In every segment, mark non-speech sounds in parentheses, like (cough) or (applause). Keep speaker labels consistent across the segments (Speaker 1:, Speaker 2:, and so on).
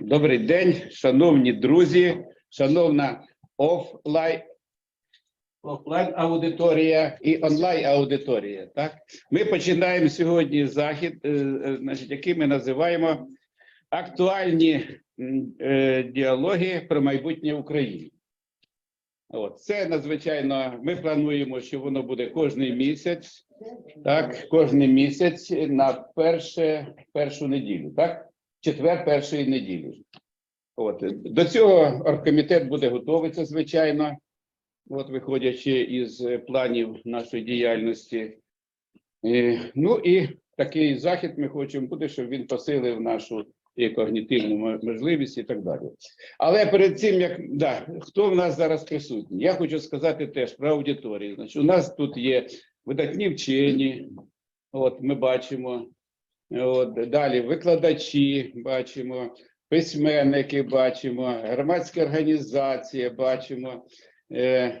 Speaker 1: Добрий день, шановні друзі, шановна офлайн, офлайн аудиторія і онлайн аудиторія. Так, ми починаємо сьогодні захід, е, е, значить, який ми називаємо актуальні е, діалоги про майбутнє України. От це надзвичайно. Ми плануємо, що воно буде кожний місяць, так, кожний місяць на перше, першу неділю, так? Четвер першої неділі. От до цього оргкомітет буде готуватися, звичайно, от виходячи із е, планів нашої діяльності. І, ну і такий захід ми хочемо буде, щоб він посилив нашу і когнітивну можливість і так далі. Але перед цим як да, хто в нас зараз присутній? Я хочу сказати теж про аудиторію. Значить, у нас тут є видатні вчені, от ми бачимо. От, далі викладачі бачимо, письменники бачимо, громадські організації бачимо, е,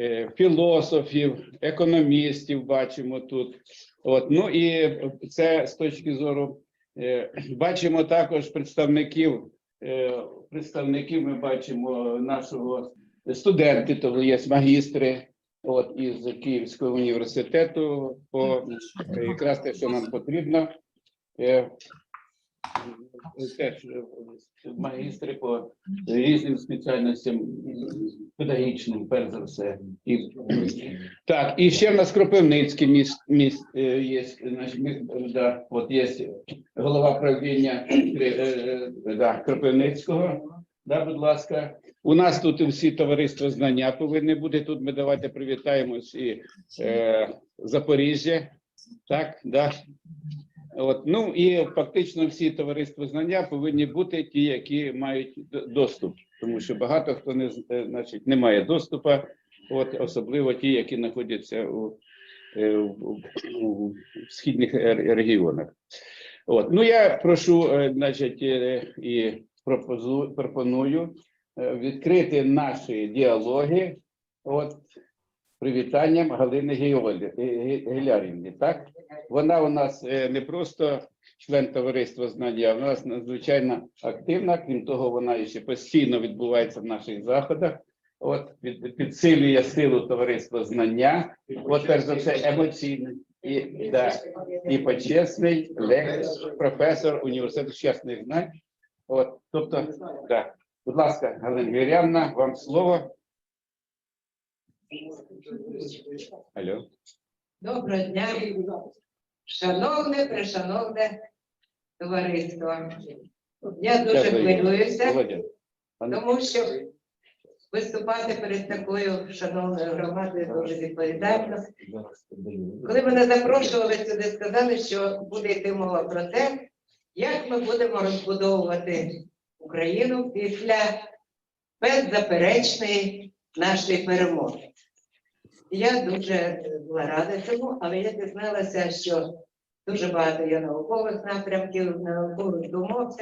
Speaker 1: е, філософів, економістів бачимо тут. От, ну і це з точки зору е, бачимо також представників. Е, представників ми бачимо нашого студенти, то є магістри. От із Київського університету, по якраз те, що нам потрібно. Теж е, магістри по різним спеціальностям педагогічним, перш за все. І, так, і ще в нас Кропивницький міст, міст е, є, да, от є голова правління е, да, Кропивницького. Да, будь ласка. У нас тут всі товариства знання повинні бути. Тут ми давайте привітаємось і е, Запоріжжя. Так, да. От, ну і фактично всі товариства знання повинні бути ті, які мають доступ, тому що багато хто не е, значить, не має доступу, от особливо ті, які знаходяться у, е, в- у, східних регіонах. От, ну я прошу, е, значить, і пропоную е, відкрити наші діалоги. От привітанням Галини Геолі- Так, вона у нас е, не просто член товариства знання, вона надзвичайно активна. Крім того, вона ще постійно відбувається в наших заходах. От під, підсилює силу товариства знання. От перш за все емоційний і, да, і почесний лектор, професор університету чесних знань. От, тобто, да. Будь ласка, Галина Юріанна, вам слово. Алло.
Speaker 2: Доброго дня, шановне, пришановне товариство. Я дуже хвилююся, тому що виступати перед такою шановною громадою дуже відповідально. Коли мене запрошували сюди, сказали, що буде йти мова про те, як ми будемо розбудовувати Україну після беззаперечної нашої перемоги. Я дуже була рада цьому, але я дізналася, що дуже багато є наукових напрямків, наукових думок,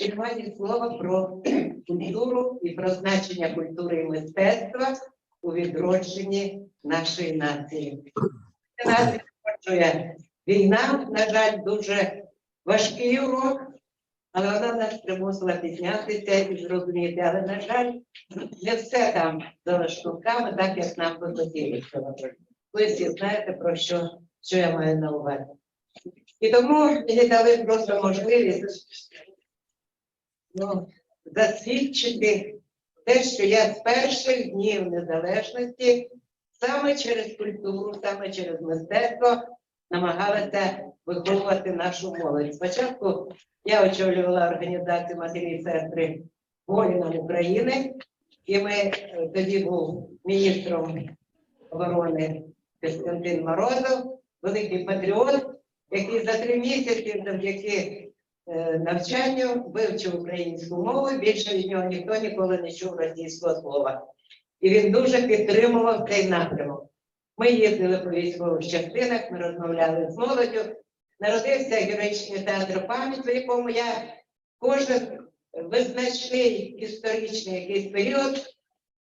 Speaker 2: і немає слова про культуру і про значення культури і мистецтва у відродженні нашої нації. Нас війна, на жаль, дуже важкий урок, але вона нас примусила піднятися і зрозуміти. Але, на жаль, не все там за лаштунками, так як нам би хотілося. Ви всі знаєте, про що, що я маю на увазі. І тому мені дали просто можливість ну, засвідчити те, що я з перших днів незалежності саме через культуру, саме через мистецтво намагалася виховувати нашу молодь. Спочатку я очолювала організацію матері і сестри воїнам України, і ми е, тоді був міністром оборони Костянтин Морозов, великий патріот, який за три місяці завдяки е, навчанню вивчив українську мову. Більше від нього ніхто ніколи не чув російського слова. І він дуже підтримував цей напрямок. Ми їздили по військових частинах, ми розмовляли з молоддю. Народився героїчний театр пам'яті, в якому я кожен визначний історичний якийсь період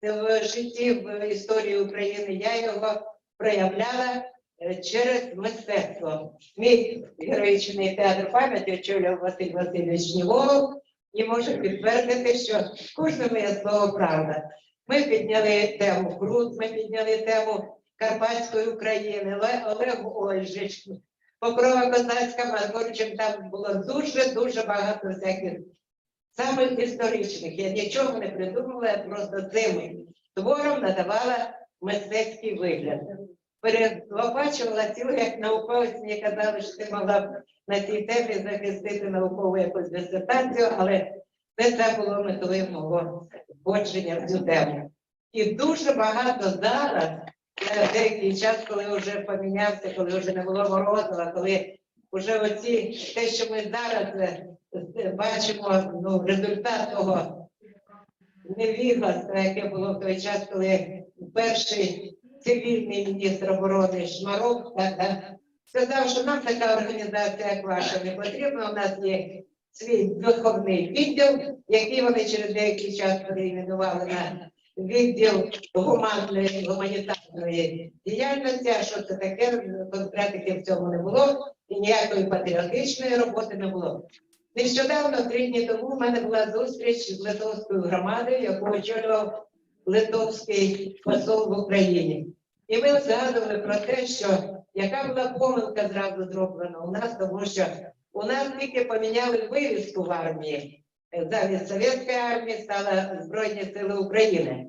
Speaker 2: в житті в історії України, я його проявляла е, через мистецтво. Мій героїчний театр пам'яті очолював Василь Васильович Ніволов, і можу підтвердити, що кожне моє слово правда. Ми підняли тему Крут, ми підняли тему Карпатської України, Ле- Олег Ольжич, Покрова Козацька, Маргоричем, там було дуже-дуже багато всяких самих історичних. Я нічого не придумала, я просто цим твором надавала мистецький вигляд. Перелопачувала цілу, як науковець мені казали, що ти могла на цій темі захистити наукову якусь дисертацію, але не це було метою мого входження в цю тему. І дуже багато зараз, деякий час, коли вже помінявся, коли вже не було Морозова, коли вже оці те, що ми зараз е, е, бачимо, ну, результат того невігластва, яке було в той час, коли перший цивільний міністр оборони так, сказав, що нам така організація, як ваша, не потрібна. У нас є свій виховний відділ, який вони через деякий час перейменували на відділ гуманної гуманітарної діяльності. А що це таке? Конкретики в цьому не було, і ніякої патріотичної роботи не було. Нещодавно, три дні тому, в мене була зустріч з литовською громадою, яку очолював литовський посол в Україні. І ми згадували про те, що яка була помилка зразу зроблена у нас, тому що у нас тільки поміняли вивіску в армії. Замість Совєтської армії стала Збройні Сили України.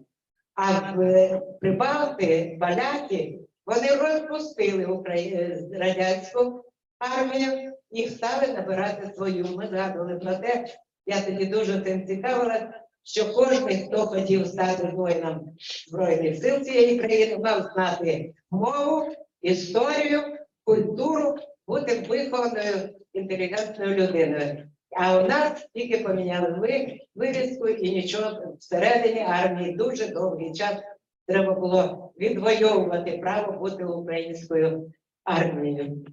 Speaker 2: А в Прибалти, поляки, вони розпустили Украї... радянську армію і стали набирати свою. Ми згадували про те, я тоді дуже цим цікавилася, що кожен, хто хотів стати воїном Збройних сил цієї країни, мав знати мову, історію, культуру, бути вихованою інтелігентною людиною. А у нас тільки поміняли ви, вирізку і нічого всередині армії дуже довгий час треба було відвоювати право бути українською армією.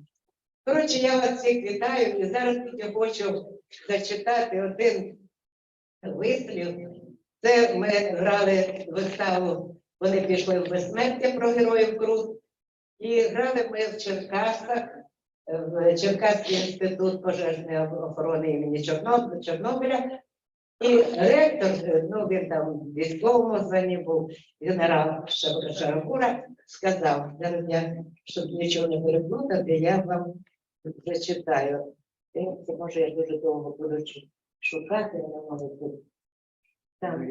Speaker 2: Коротше, я вас всіх вітаю і зараз тільки хочу зачитати один вислів. Це ми грали виставу, вони пішли в безсмертя про героїв Крут. І грали ми в Черкасах, в Черкаський інститут пожежної охорони імені Чорнобиля. І ректор, ну він там в військовому званні був генерал Шар- Шарагура, сказав, я, щоб нічого не переплутати, я вам зачитаю. Це може я дуже довго буду шукати, але може бути. Там.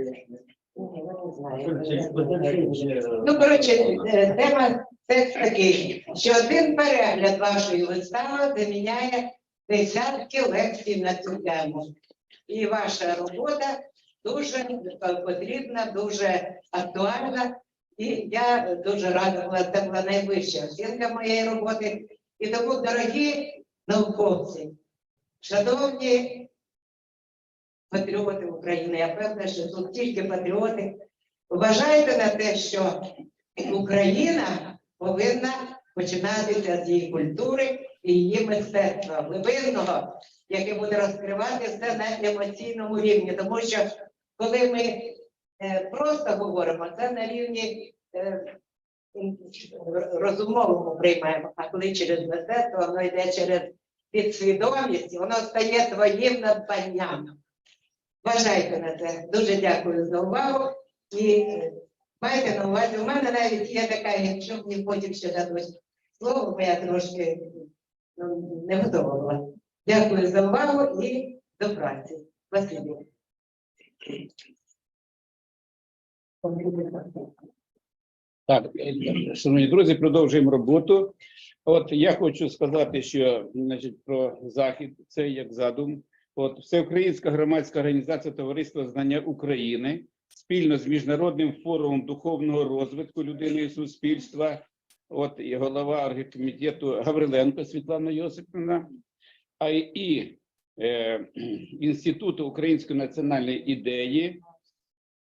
Speaker 2: Ні, я не знаю. Ну, коротше, е, тема текст такий, що один перегляд вашої вистави заміняє десятки лекцій на цю тему. І ваша робота дуже потрібна, дуже актуальна. І я дуже рада це була найвища оцінка моєї роботи. І тому, дорогі науковці, шановні патріоти України, я певна, що тут тільки патріоти, вважайте на те, що Україна повинна починатися з її культури і її мистецтва глибинного, яке буде розкривати все на емоційному рівні. Тому що коли ми е, просто говоримо, це на рівні е, розумовому приймаємо, а коли через мистецтво, воно йде через підсвідомість, воно стає твоїм надбанням. Вважайте на це. Дуже дякую за увагу. І е, майте на увазі, у мене навіть є така, якщо мені потім ще дадуть слово, бо я трошки ну, не готова. Дякую за увагу і до праці. Спасибі.
Speaker 1: Так, шановні друзі, продовжуємо роботу. От я хочу сказати, що значить про захід це як задум. От Всеукраїнська громадська організація Товариства Знання України спільно з міжнародним форумом духовного розвитку людини і суспільства. От і голова оргкомітету Гавриленко Світлана Йосипівна, а і е, Інституту української національної ідеї.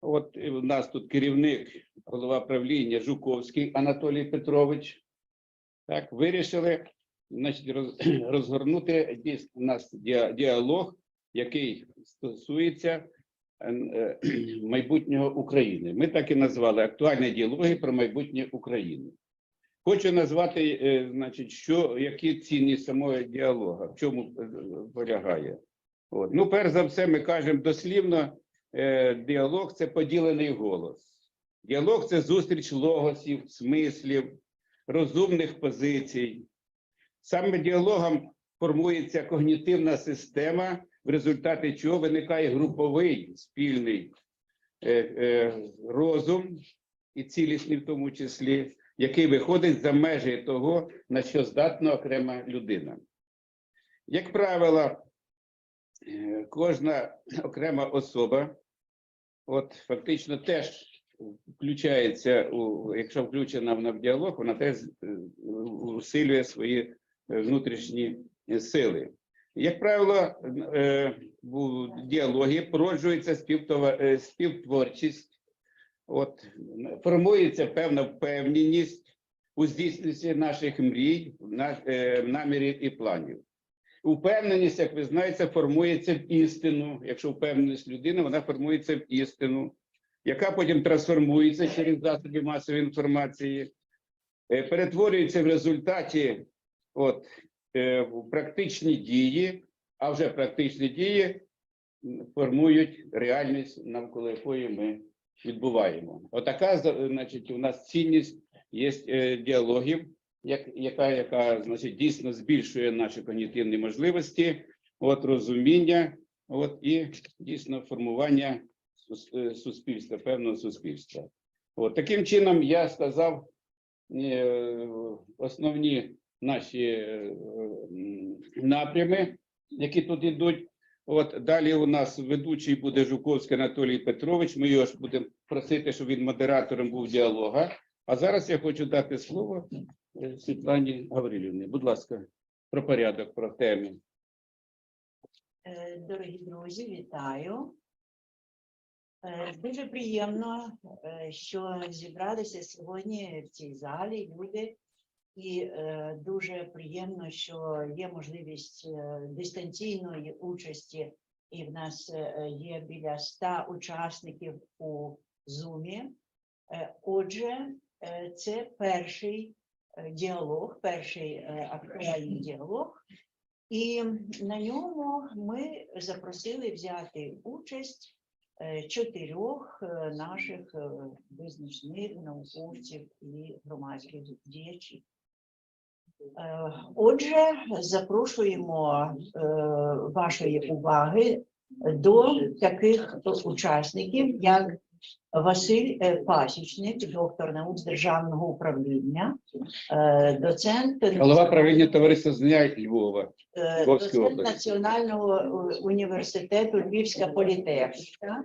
Speaker 1: От в нас тут керівник, голова правління Жуковський Анатолій Петрович. Так, вирішили значить, роз- розгорнути дійсно у нас діалог, який стосується (clears throat) майбутнього України. Ми так і назвали актуальні діалоги про майбутнє України. Хочу назвати, е, значить, що які цінність самого діалога, в чому е, полягає. От. Ну, перш за все, ми кажемо дослівно, е, діалог це поділений голос. Діалог це зустріч логосів, смислів, розумних позицій. Саме діалогом формується когнітивна система, в результаті чого виникає груповий спільний е, е, розум і цілісний в тому числі, який виходить за межі того, на що здатна окрема людина. Як правило, е, кожна окрема особа, от фактично теж включається, у, якщо включена в діалог, вона теж усилює свої внутрішні сили. Як правило, е, в діалогі породжується е, співтворчість, от, формується певна впевненість у здійсненні наших мрій, е, намірів і планів. Упевненість, як ви знаєте, формується в істину. Якщо впевненість людини, вона формується в істину, яка потім трансформується через засоби масової інформації, е, перетворюється в результаті от, е, практичні дії, а вже практичні дії формують реальність, навколо якої ми відбуваємо. Отака, значить, у нас цінність є е, діалогів, яка, яка значить, дійсно збільшує наші когнітивні можливості, от, розуміння, от, і дійсно формування е, суспільства, певного суспільства. От, таким чином я сказав е, основні наші е, напрями, які тут йдуть. От далі у нас ведучий буде Жуковський Анатолій Петрович. Ми його ж будемо просити, щоб він модератором був діалога. А зараз я хочу дати слово е, Світлані Гаврилівні. Будь ласка, про порядок, про теми.
Speaker 3: Е, Дорогі друзі, вітаю. Дуже приємно, що зібралися сьогодні в цій залі люди, і е, дуже приємно, що є можливість е, дистанційної участі, і в нас е, є біля 100 учасників у Зумі. Отже, це перший діалог, перший актуальний діалог. І на ньому ми запросили взяти участь чотирьох наших визначних науковців і громадських діячів. Е, Отже, запрошуємо е, вашої уваги до таких учасників, як Василь е, Пасічник, доктор наук з державного управління, доцент
Speaker 1: Голова правління товариства знання Львова.
Speaker 3: Доцент. Національного університету Львівська політехніка.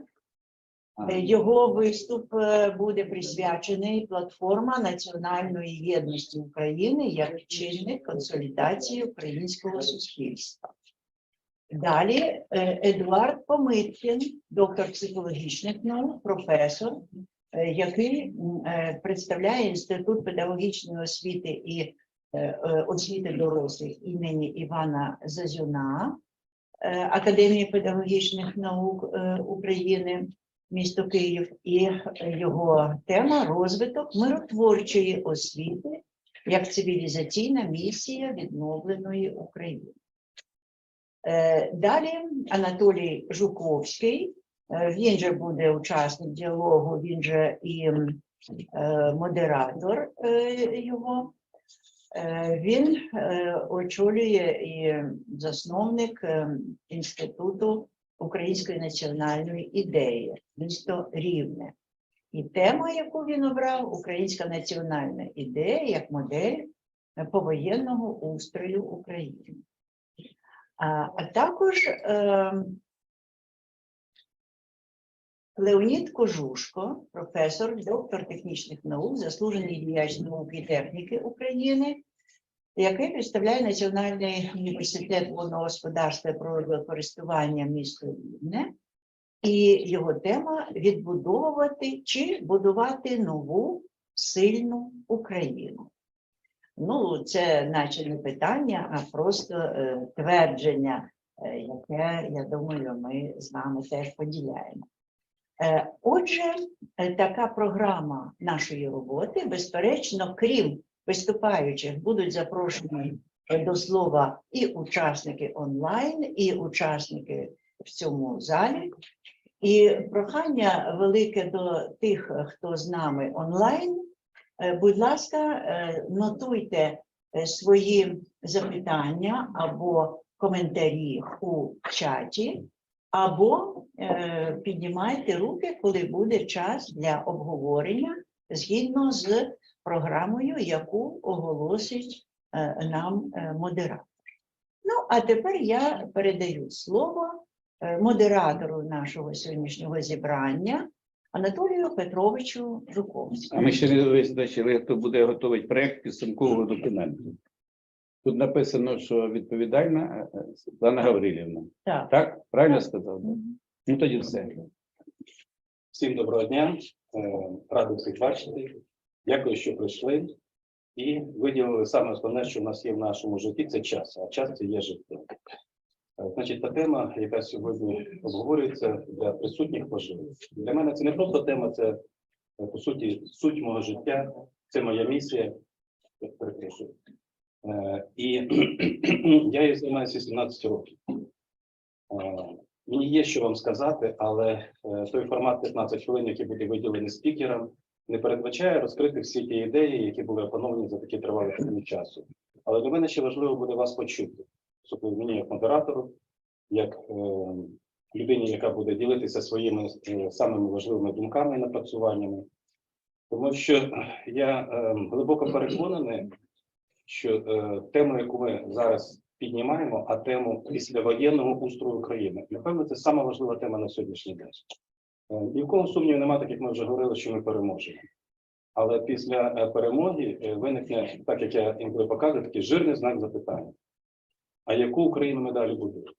Speaker 3: Е, Його виступ е, буде присвячений платформа національної єдності України як чинник консолідації українського суспільства. Далі е, Едуард Помиткін, доктор психологічних наук, професор, який представляє Інститут педагогічної освіти і освіти дорослих імені Івана Зазюна, Академії педагогічних наук України, місто Київ, і його тема розвиток миротворчої освіти як цивілізаційна місія відновленої України. Е, Далі Анатолій Жуковський, е, він же буде учасник діалогу, він же і е, модератор його. Він очолює і засновник е, Інституту української національної ідеї, місто Рівне. І тема, яку він обрав, українська національна ідея як модель повоєнного устрою України. А, а також е, Леонід Кожушко, професор, доктор технічних наук, заслужений діяч науки і техніки України, який представляє Національний університет водного господарства і природокористування міста Рівне. І його тема відбудовувати чи будувати нову сильну Україну. Ну, це наче не питання, а просто е, твердження, е, яке, я думаю, ми з вами теж поділяємо. Е, отже, е, така програма нашої роботи, безперечно, крім виступаючих, будуть запрошені до слова і учасники онлайн, і учасники в цьому залі. І прохання велике до тих, хто з нами онлайн. Е, Будь ласка, е, нотуйте е, свої запитання або коментарі у чаті, або піднімайте руки, коли буде час для обговорення згідно з програмою, яку оголосить е, нам е, модератор. Ну, а тепер я передаю слово е, модератору нашого сьогоднішнього зібрання Анатолію Петровичу Жуковському.
Speaker 1: А ми ще не визначили, хто буде готувати проект підсумкового документу. Тут написано, що відповідальна Світлана Гаврилівна.
Speaker 3: Так.
Speaker 1: Так? Правильно сказав? Ну тоді все.
Speaker 4: Всім доброго дня, радий всіх бачити. Дякую, що прийшли. І виділили саме основне, що в нас є в нашому житті, це час, а час це є життя. Е, Значить, та тема, яка сьогодні обговорюється для присутніх важлива. Для мене це не просто тема, це е, по суті суть мого життя, це моя місія. Перепрошую. Е, І (clears throat) я її займаюся 17 років. Мені є що вам сказати, але той формат 15 хвилин, який буде виділений спікерам, не передбачає розкрити всі ті ідеї, які були опановані за такий тривалий період часу. Але для мене ще важливо буде вас почути, особливо мені як модератору, як е, людині, яка буде ділитися своїми е, самими важливими думками і напрацюваннями. Тому що я е, глибоко переконаний, що е, тему, яку ми зараз піднімаємо, а тему післявоєнного устрою України. Напевно, це сама тема на сьогоднішній день. Е, Ні в кого сумніву немає, так як ми вже говорили, що ми переможемо. Але після е, перемоги е, виникне, так як я інколи показую, такий жирний знак запитання. А яку Україну ми далі будуємо?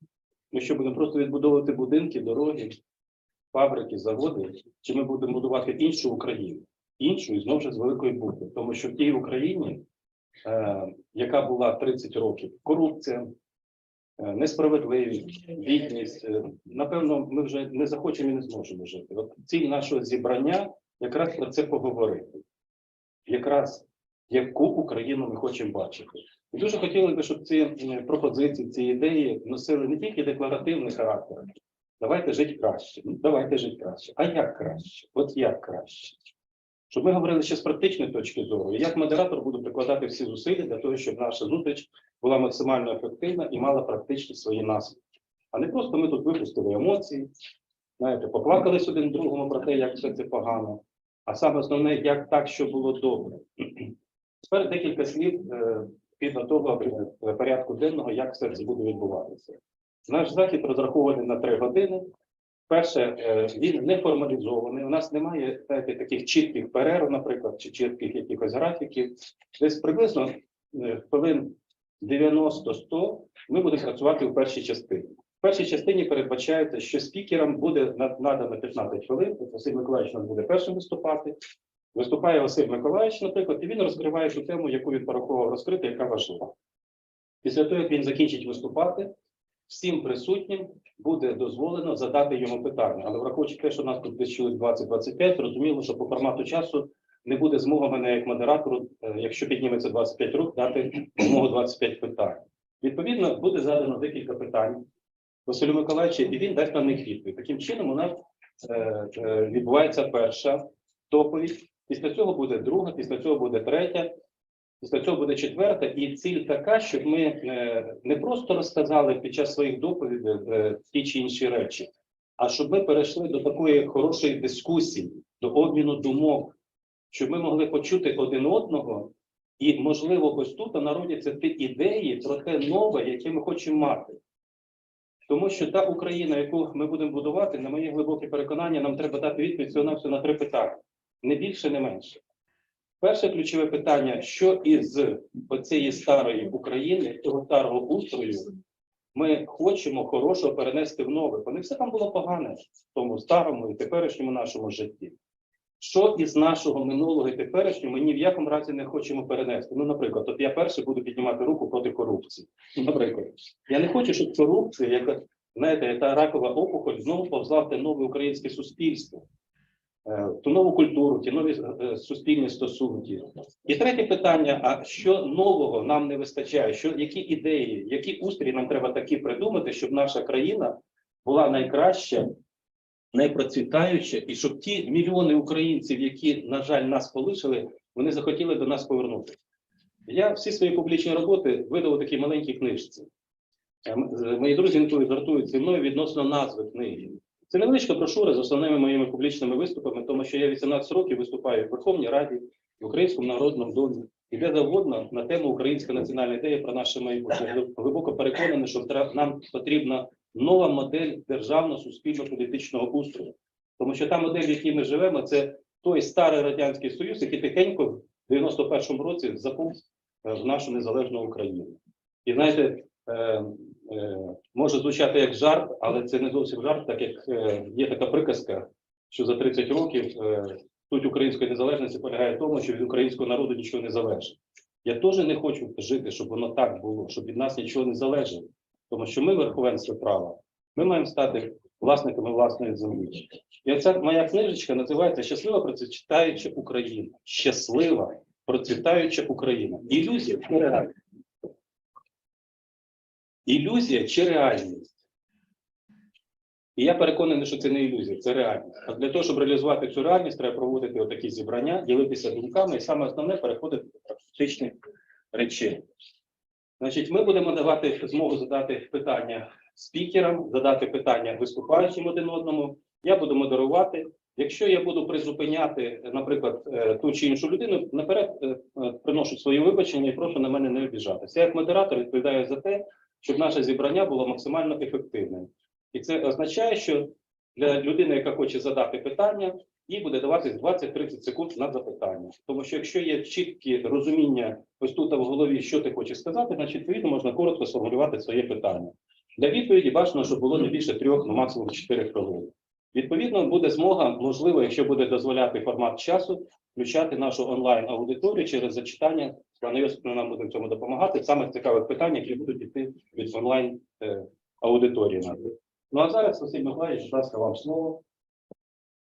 Speaker 4: Ми що будемо просто відбудовувати будинки, дороги, фабрики, заводи, чи ми будемо будувати іншу Україну? Іншу і знову ж з великої букви. Тому що в тій Україні яка була 30 років. Корупція, несправедливість, бідність. Е, Напевно, ми вже не захочемо і не зможемо жити. От ціль нашого зібрання якраз про це поговорити. Якраз яку Україну ми хочемо бачити. І дуже хотіли би, щоб ці е, пропозиції, ці ідеї носили не тільки декларативний характер. Давайте жити краще. Ну, давайте жити краще. А як краще? От як краще? Щоб ми говорили ще з практичної точки зору, як модератор буду прикладати всі зусилля для того, щоб наша зустріч була максимально ефективна і мала практичні свої наслідки. А не просто ми тут випустили емоції, знаєте, поплакались один другому про те, як все це погано. А саме основне, як так, що було добре. (clears throat) Тепер декілька слів е, того е, порядку денного, як все це буде відбуватися. Наш захід розрахований на три години. Перше, е, він не формалізований. У нас немає знаєте, таких чітких перерв, наприклад, чи чітких якихось графіків. Десь приблизно хвилин 90-100 ми будемо працювати у першій частині. В першій частині передбачається, що спікерам буде надано 15 хвилин. Василь Миколаївич у нас буде першим виступати. Виступає Василь Миколаївич, наприклад, і він розкриває ту тему, яку він порахував розкрити, яка важлива. Після того, як він закінчить виступати, всім присутнім буде дозволено задати йому питання. Але враховуючи те, що нас тут десь чоловік 20-25, зрозуміло, що по формату часу не буде змоги мене як модератору, е, якщо підніметься 25 рук, дати змогу 25 питань. Відповідно, буде задано декілька питань Василю Миколаївичу, і він дасть на них відповідь. Таким чином, у нас е, е, відбувається перша доповідь. Після цього буде друга, після цього буде третя. Після цього буде четверта, і ціль така, щоб ми не просто розказали під час своїх доповідей ті чи інші речі, а щоб ми перейшли до такої хорошої дискусії, до обміну думок, щоб ми могли почути один одного, і, можливо, ось тут народяться ті ідеї про те нове, яке ми хочемо мати. Тому що та Україна, яку ми будемо будувати, на моє глибоке переконання, нам треба дати відповідь всього на все на три питання: не більше, не менше. Перше ключове питання: що із оцієї старої України, цього старого устрою, ми хочемо хорошого перенести в нове, бо не все там було погане в тому старому і теперішньому нашому житті. Що із нашого минулого і теперішнього ми ні в якому разі не хочемо перенести. Ну, наприклад, от я перший буду піднімати руку проти корупції. Наприклад, я не хочу, щоб корупція, яка знаєте, та ракова опухоль, знову повзла в те нове українське суспільство. е, ту нову культуру, ті нові е, суспільні стосунки. І третє питання: а що нового нам не вистачає? Що які ідеї, які устрій нам треба такі придумати, щоб наша країна була найкраща, найпроцвітаюча, і щоб ті мільйони українців, які, на жаль, нас полишили, вони захотіли до нас повернутися. Я всі свої публічні роботи видав у такій маленькій книжці. Е, Мої друзі інколи жартують зі мною відносно назви книги. Це невеличка брошура з основними моїми публічними виступами, тому що я 18 років виступаю в Верховній Раді, в Українському народному домі, і де завгодно на тему Українська національна ідея про наше майбутнє. Глибоко переконаний, що нам потрібна нова модель державно суспільно-політичного устрою. Тому що та модель, в якій ми живемо, це той старий радянський союз, який тихенько в 91-му році заповз е, в нашу незалежну Україну. І знаєте, е, е, може звучати як жарт, але це не зовсім жарт, так як є така приказка, що за 30 років суть української незалежності полягає в тому, що від українського народу нічого не залежить. Я теж не хочу жити, щоб воно так було, щоб від нас нічого не залежало. Тому що ми верховенство права, ми маємо стати власниками власної землі. І оця моя книжечка називається Щаслива процвітаюча Україна. Щаслива процвітаюча Україна. Ілюзія чи реальність? Ілюзія чи реальність? І я переконаний, що це не ілюзія, це реальність. А для того, щоб реалізувати цю реальність, треба проводити отакі зібрання, ділитися думками, і саме основне переходити до практичних речей. Значить, ми будемо давати змогу задати питання спікерам, задати питання виступаючим один одному. Я буду модерувати. Якщо я буду призупиняти, наприклад, е, ту чи іншу людину, наперед е, е, приношу свої вибачення і прошу на мене не обіжатися. Я як модератор відповідаю за те, щоб наше зібрання було максимально ефективним. І це означає, що для людини, яка хоче задати питання, їй буде даватись 20-30 секунд на запитання. Тому що якщо є чіткі розуміння ось тут в голові, що ти хочеш сказати, значить відповідно можна коротко сформулювати своє питання. Для відповіді бажано, щоб було не більше трьох, ну максимум чотири хвилини. Відповідно, буде змога, можливо, якщо буде дозволяти формат часу, включати нашу онлайн аудиторію через зачитання. Пане нам буде в цьому допомагати. Саме цікавих питань, які будуть йти від онлайн е, аудиторії. Ну а зараз, Василь Миколаївич, будь ласка, вам слово.